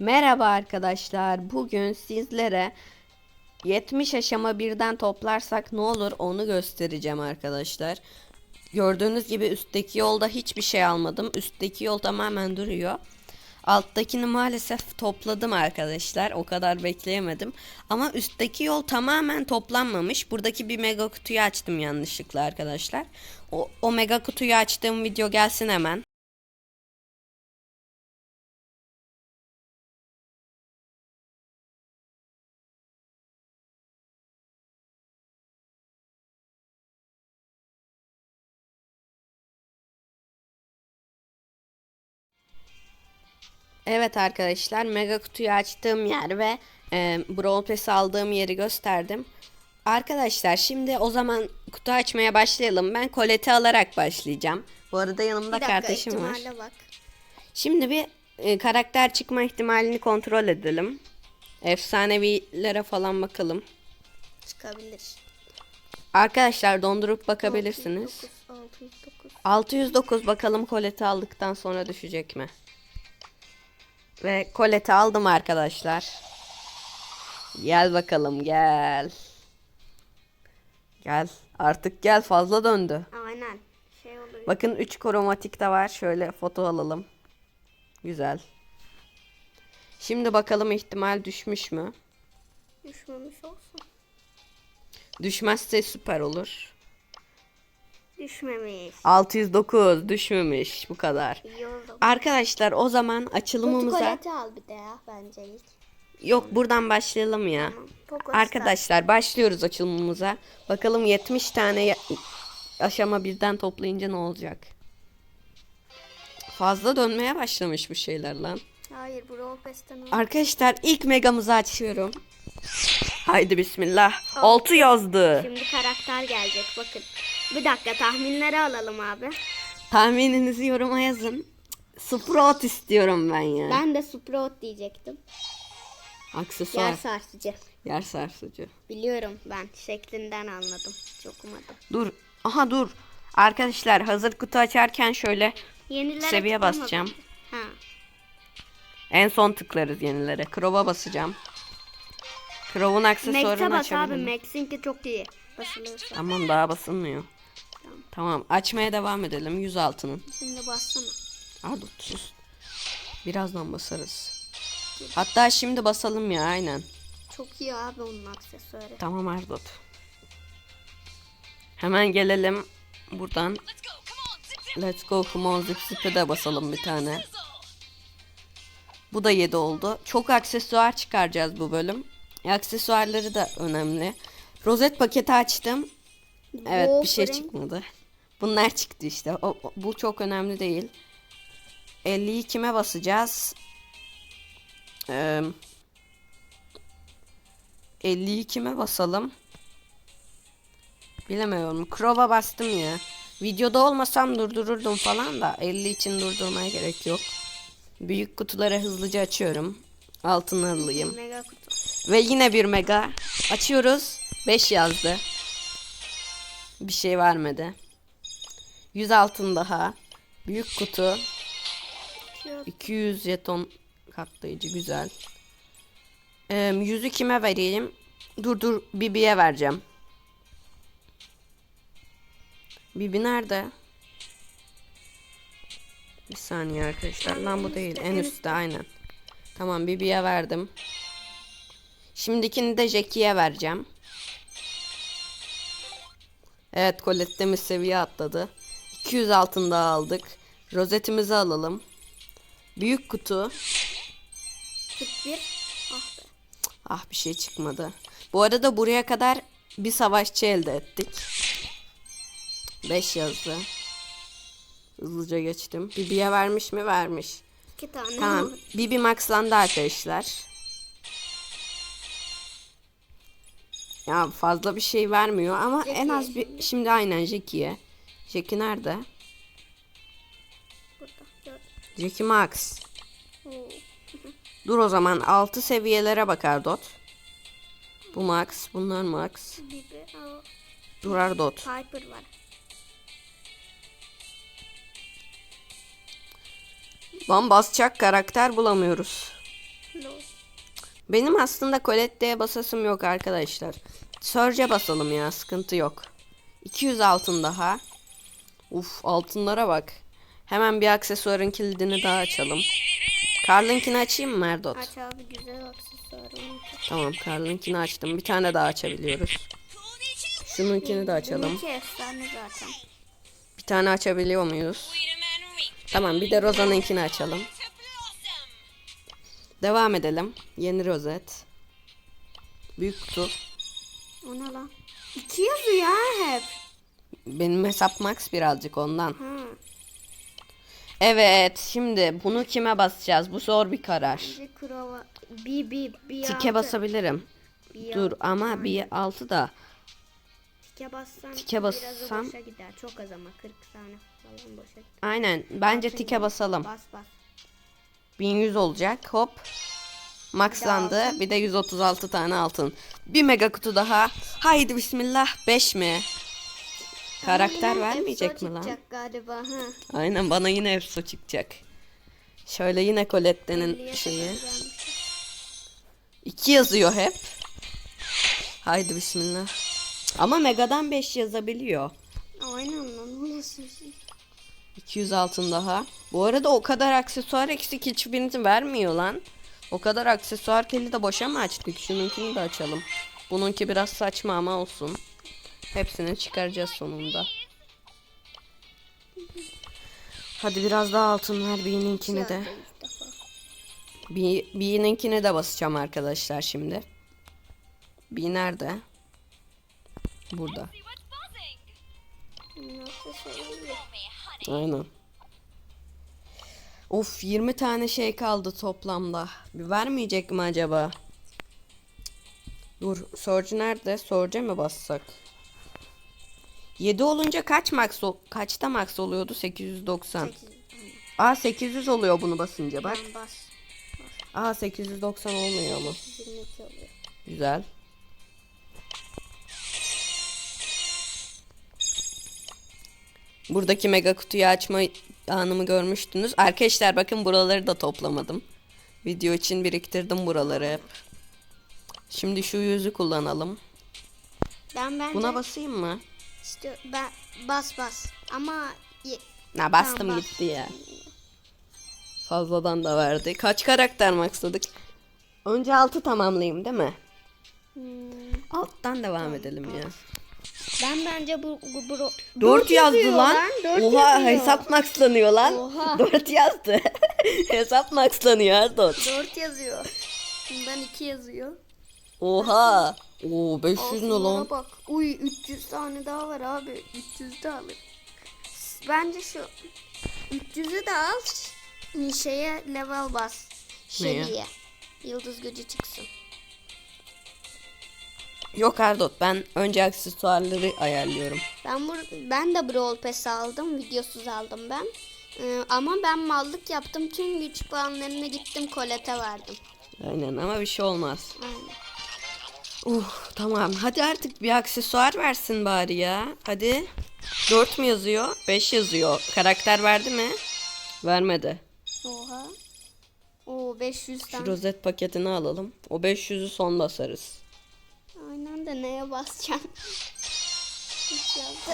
Merhaba arkadaşlar. Bugün sizlere 70 aşama birden toplarsak ne olur onu göstereceğim arkadaşlar. Gördüğünüz gibi üstteki yolda hiçbir şey almadım. Üstteki yol tamamen duruyor. Alttakini maalesef topladım arkadaşlar. O kadar bekleyemedim. Ama üstteki yol tamamen toplanmamış. Buradaki bir mega kutuyu açtım yanlışlıkla arkadaşlar. O, o mega kutuyu açtığım video gelsin hemen. Evet arkadaşlar mega kutuyu açtığım yer ve e, Brawl Pass aldığım yeri gösterdim. Arkadaşlar şimdi o zaman kutu açmaya başlayalım. Ben koleti alarak başlayacağım. Bu arada yanımda Bir dakika kardeşim var. bak. Şimdi bir e, karakter çıkma ihtimalini kontrol edelim. Efsanevilere falan bakalım. Çıkabilir. Arkadaşlar dondurup bakabilirsiniz. 609, 609. 609 bakalım koleti aldıktan sonra düşecek mi? Ve koleti aldım arkadaşlar. Gel bakalım gel. Gel. Artık gel fazla döndü. Aynen. Şey oluyor. Bakın 3 kromatik de var. Şöyle foto alalım. Güzel. Şimdi bakalım ihtimal düşmüş mü? Düşmemiş olsun. Düşmezse süper olur. Düşmemiş. 609 düşmemiş bu kadar. İyi oldu. Arkadaşlar o zaman açılımımıza Protokoleti al bir de ya bence ilk. yok buradan başlayalım ya. Poco Arkadaşlar başlıyoruz açılımımıza. Bakalım 70 tane ya- aşama birden toplayınca ne olacak? Fazla dönmeye başlamış bu şeyler lan. Hayır bu Roll Pass'ten. Arkadaşlar ilk megamızı açıyorum. Haydi bismillah. 6 yazdı. Şimdi karakter gelecek bakın. Bir dakika tahminleri alalım abi. Tahmininizi yoruma yazın. Sprout istiyorum ben ya. Ben de Sprout diyecektim. Aksesuar. Yer sarsıcı. Yer sarsıcı. Biliyorum ben şeklinden anladım. Çok okumadım. Dur. Aha dur. Arkadaşlar hazır kutu açarken şöyle Yenilere Seviye basacağım. Ha. en son tıklarız yenilere. Crow'a basacağım. Crow'un Max'e aksesuarını bas abi. Max'inki çok iyi. Basılırsa. Tamam daha basılmıyor. Tamam açmaya devam edelim 100 altının. Şimdi bassana. Aa dur sus. Birazdan basarız. Hatta şimdi basalım ya aynen. Çok iyi abi onun aksesuarı. Tamam Erdot. Hemen gelelim buradan. Let's go come on zip zip'e de basalım bir tane. Bu da 7 oldu. Çok aksesuar çıkaracağız bu bölüm. E, aksesuarları da önemli. Rozet paketi açtım. Evet bir şey çıkmadı. Bunlar çıktı işte. O, bu çok önemli değil. 50'yi kime basacağız? Ee, 50'yi kime basalım? Bilemiyorum. Crow'a bastım ya. Videoda olmasam durdururdum falan da 50 için durdurmaya gerek yok. Büyük kutuları hızlıca açıyorum. Mega kutu. Ve yine bir mega. Açıyoruz. 5 yazdı. Bir şey vermedi. 100 altın daha. Büyük kutu. 200 jeton katlayıcı güzel. Ee, yüzü kime vereyim? Dur dur Bibi'ye vereceğim. Bibi nerede? Bir saniye arkadaşlar. Lan bu değil. En üstte aynen. Tamam Bibi'ye verdim. Şimdikini de Jackie'ye vereceğim. Evet Colette'miz seviye atladı. 200 altın daha aldık. Rozetimizi alalım. Büyük kutu. 41. Ah be. Ah bir şey çıkmadı. Bu arada buraya kadar bir savaşçı elde ettik. 5 yazdı. Hızlıca geçtim. Bibi'ye vermiş mi? Vermiş. İki tane. Tamam. Bibi maxlandı arkadaşlar. Ya fazla bir şey vermiyor ama en az bir şimdi aynen Jackie'ye. Jackie nerede? Burada. Jackie Max. Oo. Dur o zaman 6 seviyelere bakar Dot. Bu Max, bunlar Max. Durar Dot. Piper var. Lan basacak karakter bulamıyoruz. Benim aslında Colette'ye basasım yok arkadaşlar. Surge'e basalım ya sıkıntı yok. 200 altın daha. Uf altınlara bak. Hemen bir aksesuarın kilidini daha açalım. Karl'ınkini açayım mı Erdot? Aç abi güzel aksesuarım. Tamam Karl'ınkini açtım. Bir tane daha açabiliyoruz. Şununkini de açalım. İki efsane zaten. Bir tane açabiliyor muyuz? Tamam bir de Rosa'nınkini açalım. Devam edelim. Yeni rozet. Büyük kutu. O ne lan? İki yazıyor hep. Benim hesap max birazcık ondan. Ha. Evet şimdi bunu kime basacağız? Bu zor bir karar. Bir. Bir bir Tike altı. basabilirim. Bir Dur altı. ama bir altı da. Tike bassan. Tike bassam- boşa gider. Çok az ama 40 tane falan boşa gider. Aynen bence Altın tike gibi. basalım. Bas bas. 1100 olacak. Hop. Maxlandı. Bir de 136 tane altın. Bir mega kutu daha. Haydi bismillah. 5 mi? Karakter Yine vermeyecek mi lan? galiba ha. Aynen bana yine Efso çıkacak. Şöyle yine Colette'nin şeyi. kadar gelmiş. 2 yazıyor hep. Haydi bismillah. Ama Mega'dan 5 yazabiliyor. Aynen lan nasıl bir şey? 200 altın daha. Bu arada o kadar aksesuar eksik hiçbirini vermiyor lan. O kadar aksesuar keli de boşa mı açtık? Şununkini de açalım. Bununki biraz saçma ama olsun. Hepsini çıkaracağız sonunda. Hadi biraz daha altın ver birininkini de. Bir, birininkini de basacağım arkadaşlar şimdi. Bir nerede? Burada. Aynen. Of 20 tane şey kaldı toplamda. Bir vermeyecek mi acaba? Dur Surge nerede? Surge'e mi bassak? 7 olunca kaç max kaçta max oluyordu? 890. Sekiz. Aa 800 oluyor bunu basınca bak. Ben bas. Aa 890 olmuyor mu? 22 oluyor. Güzel. Buradaki mega kutuyu açma anımı görmüştünüz. Arkadaşlar bakın buraları da toplamadım. Video için biriktirdim buraları hep. Şimdi şu yüzü kullanalım. Ben bence Buna basayım mı? işte ben bas bas ama Na bastım Tamam, bas. gitti ya. Fazladan da verdi. Kaç karakter maxladık? Önce 6 tamamlayayım değil mi? Hmm, Alttan devam edelim ya. Ben bence bu bu, bu 4 yazdı yazıyor lan. dört Oha yazıyor. hesap maxlanıyor lan. Oha. 4 yazdı. hesap maxlanıyor Erdot. 4 yazıyor. Bundan 2 yazıyor. Oha. Oo 500 ne lan? Bak. Uy 300 tane daha var abi. 300 de alır. Bence şu 300'ü de al. Şeye level bas. Shelly'e. Yıldız gücü çıksın. Yok Erdot ben önce aksesuarları ayarlıyorum. Ben bur ben de Brawl Pass aldım. Videosuz aldım ben. Ee, ama ben mallık yaptım. Tüm güç puanlarını gittim kolete verdim. Aynen ama bir şey olmaz. Aynen. Uh tamam hadi artık bir aksesuar versin bari ya. Hadi. 4 mü yazıyor? 5 yazıyor. Karakter verdi mi? Vermedi. Oha. Oo 500 Şu tane. rozet paketini alalım. O 500'ü son basarız. De neye yazdı.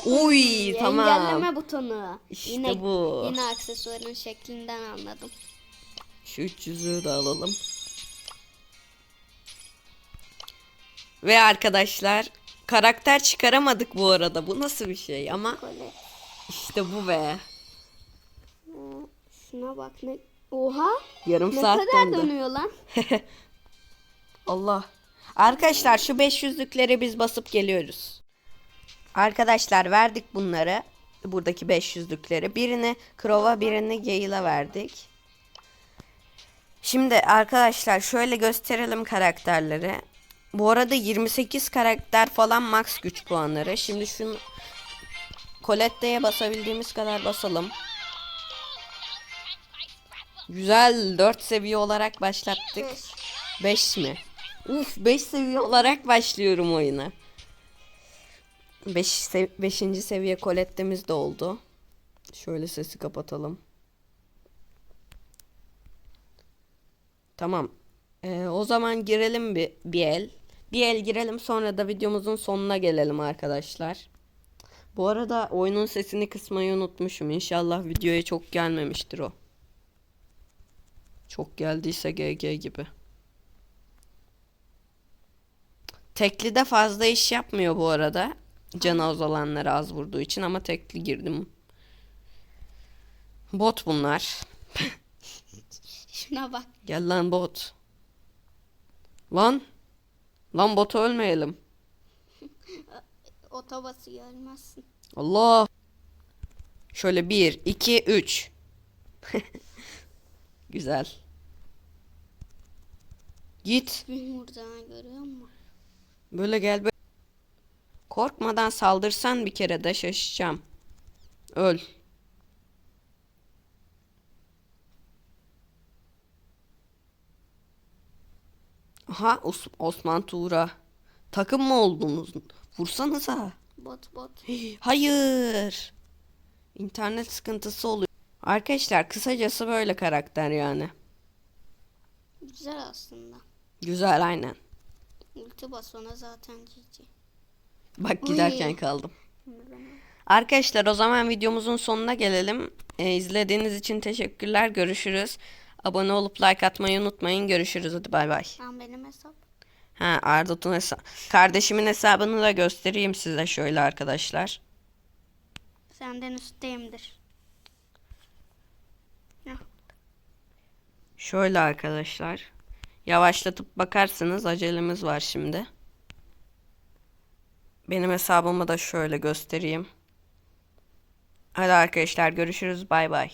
Uy tamam. Engelleme butonu. İşte yine, bu. Yine aksesuarın şeklinden anladım. Şu 300'ü de alalım. Ve arkadaşlar karakter çıkaramadık bu arada. Bu nasıl bir şey ama işte bu be. Şuna bak ne. Oha. Yarım Ne saat kadar döndü. dönüyor lan? Allah. Arkadaşlar şu 500'lükleri biz basıp geliyoruz. Arkadaşlar verdik bunları. Buradaki 500'lükleri. Birini Krova birini Gale'a verdik. Şimdi arkadaşlar şöyle gösterelim karakterleri. Bu arada 28 karakter falan max güç puanları. Şimdi şunu Colette'ye basabildiğimiz kadar basalım. Güzel 4 seviye olarak başlattık. Beş. 5 mi? Uf 5 seviye olarak başlıyorum oyuna. 5 sev 5. seviye kolettemiz de oldu. Şöyle sesi kapatalım. Tamam. Ee, o zaman girelim bir, bir el. Bir el girelim sonra da videomuzun sonuna gelelim arkadaşlar. Bu arada oyunun sesini kısmayı unutmuşum. İnşallah videoya çok gelmemiştir o. Çok geldiyse GG gibi. Tekli de fazla iş yapmıyor bu arada. Canı az olanlara az vurduğu için ama tekli girdim. Bot bunlar. Şuna bak. Gel lan bot. Lan. Lan botu ölmeyelim. Otobası görmezsin. Allah. Şöyle bir, iki, üç. Güzel. Git. Buradan görüyor musun? Böyle gel böyle. Korkmadan saldırsan bir kere de şaşacağım. Öl. Aha Os- Osman Tuğra. Takım mı oldunuz? Vursanıza. Bot bot. Hayır. İnternet sıkıntısı oluyor. Arkadaşlar kısacası böyle karakter yani. Güzel aslında. Güzel aynen. Ulti bas ona zaten GG. Bak Uy. giderken kaldım. Arkadaşlar o zaman videomuzun sonuna gelelim. Ee, izlediğiniz için teşekkürler. Görüşürüz. Abone olup like atmayı unutmayın. Görüşürüz. Hadi bay bay. Lan benim hesap. Ha Ardut'un hesabı. Kardeşimin hesabını da göstereyim size şöyle arkadaşlar. Senden üstteyimdir. Şöyle arkadaşlar. Yavaşlatıp bakarsınız acelemiz var şimdi. Benim hesabımı da şöyle göstereyim. Hadi arkadaşlar görüşürüz bay bay.